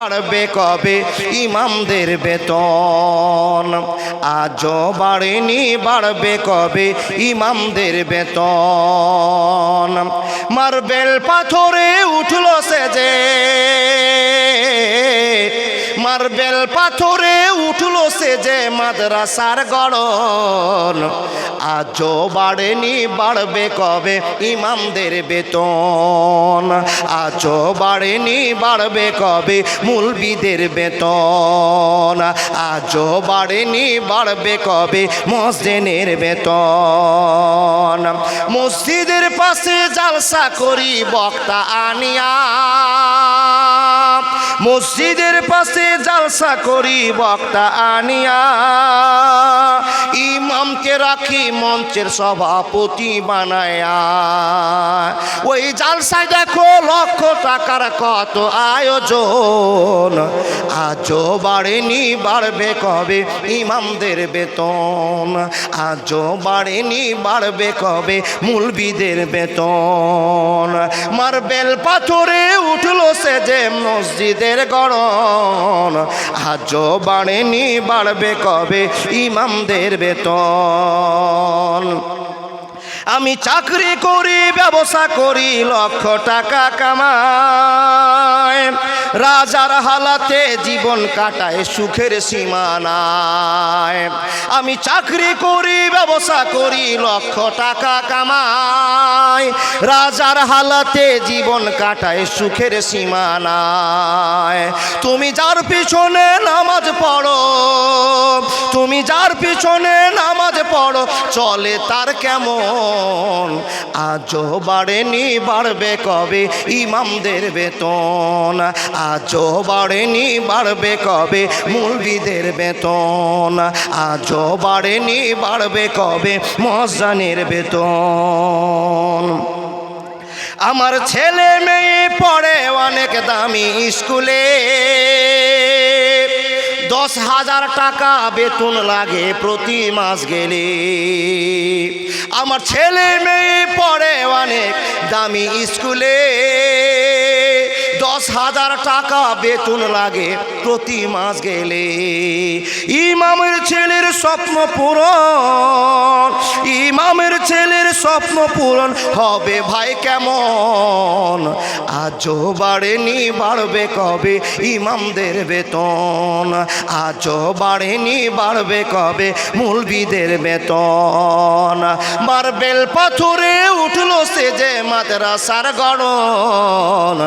বাড়বে কবে? ইমামদের বেতন আজও বাড়েনি, বাড়বে কবে? ইমামদের বেতন মার্বেল পাথরে উঠল সে যে মার্বেল পাথরে উঠল সে যে মাদ্রাসার গড়ন। আজও বাড়েনি, বাড়বে কবে ইমামদের বেতন? আজও বাড়েনি, বাড়বে কবে মুলবিদের বেতন? আজও বাড়েনি, বাড়বে কবে মসজিদের বেতন? মসজিদের পাশে জালসা করি বক্তা আনিয়া মসজিদের পাশে জালসা করি বক্তা আনিয়া ইমামকে রাখি মঞ্চের সভাপতি বানায়া। ওই জালসায় দেখো লক্ষ টাকার কত আয়োজন। আজও বাড়েনি, বাড়বে কবে ইমামদের বেতন? আজও বাড়েনি, বাড়বে কবে মুলবিদের বেতন? মার্বেল পাথরে উঠল সে যে মসজিদের গড়ন। আজও বাড়েনি, বাড়বে কবে ইমামদের বেতন? আমি চাকরি করি, ব্যবসা করি, লক্ষ টাকা কামাই। রাজার হালাতে জীবন কাটায়, সুখের সীমানায়। আমি চাকরি করি, ব্যবসা করি, লক্ষ টাকা কামায় রাজার হালাতে জীবন কাটায়, সুখের সীমানায়। তুমি যার পিছনে নামাজ পড়ো, তুমি যার পিছনে নামাজ পড়ো, চলে তার কেমন? আজও বাড়েনি, বাড়বে কবে? ইমামদের বেতন। আজও বাড়েনি, বাড়বে কবে? মুলবিদের বেতন। আজও বাড়েনি, বাড়বে কবে? মজানের বেতন। আমার ছেলে মেয়ে পড়ে অনেক দামি স্কুলে। দশ হাজার টাকা বেতন লাগে প্রতি মাস গেলে। আমার ছেলে মেয়ে পড়ে অনেক, দামি স্কুলে হাজার টাকা বেতন লাগে প্রতি মাস গেলে। ইমামের ছেলের স্বপ্ন পূরণ, ইমামের ছেলের স্বপ্ন পূরণ হবে ভাই কেমন? আজও বাড়েনি, বাড়বে কবে ইমামদের বেতন? আজও বাড়েনি, বাড়বে কবে মুলবিদের বেতন? মার্বেল পাথরে উঠল সে যে মাদ্রাসার গড়ন।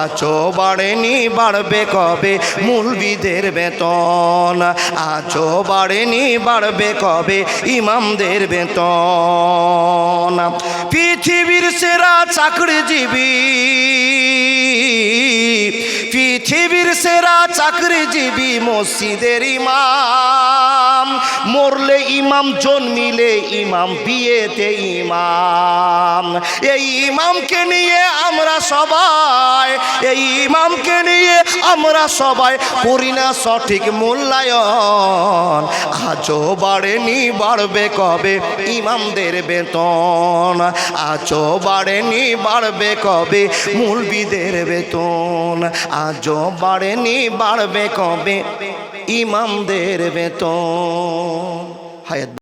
আজও বাড়েনি বাড়বে কবে? মুলবিদের বেতন। আজও বাড়েনি বাড়বে কবে? ইমামদের বেতন। পৃথিবীর সেরা চাকরিজীবী। পৃথিবীর সেরা চাকরিজীবী মসজিদের ইমাম। মরলে ইমাম, জন্মিলে ইমাম, বিয়েতে ইমাম। এই ইমামকে নিয়ে আমরা সবাই, এই ইমামকে নিয়ে আমরা সবাই করি না সঠিক মূল্যায়ন। আজও বাড়েনি, বাড়বে কবে ইমামদের বেতন? আজও বাড়েনি, বাড়বে কবে মুলবিদের বেতন? আজও বাড়েনি, বাড়বে কবে ইমামদের বেতন। হায়াত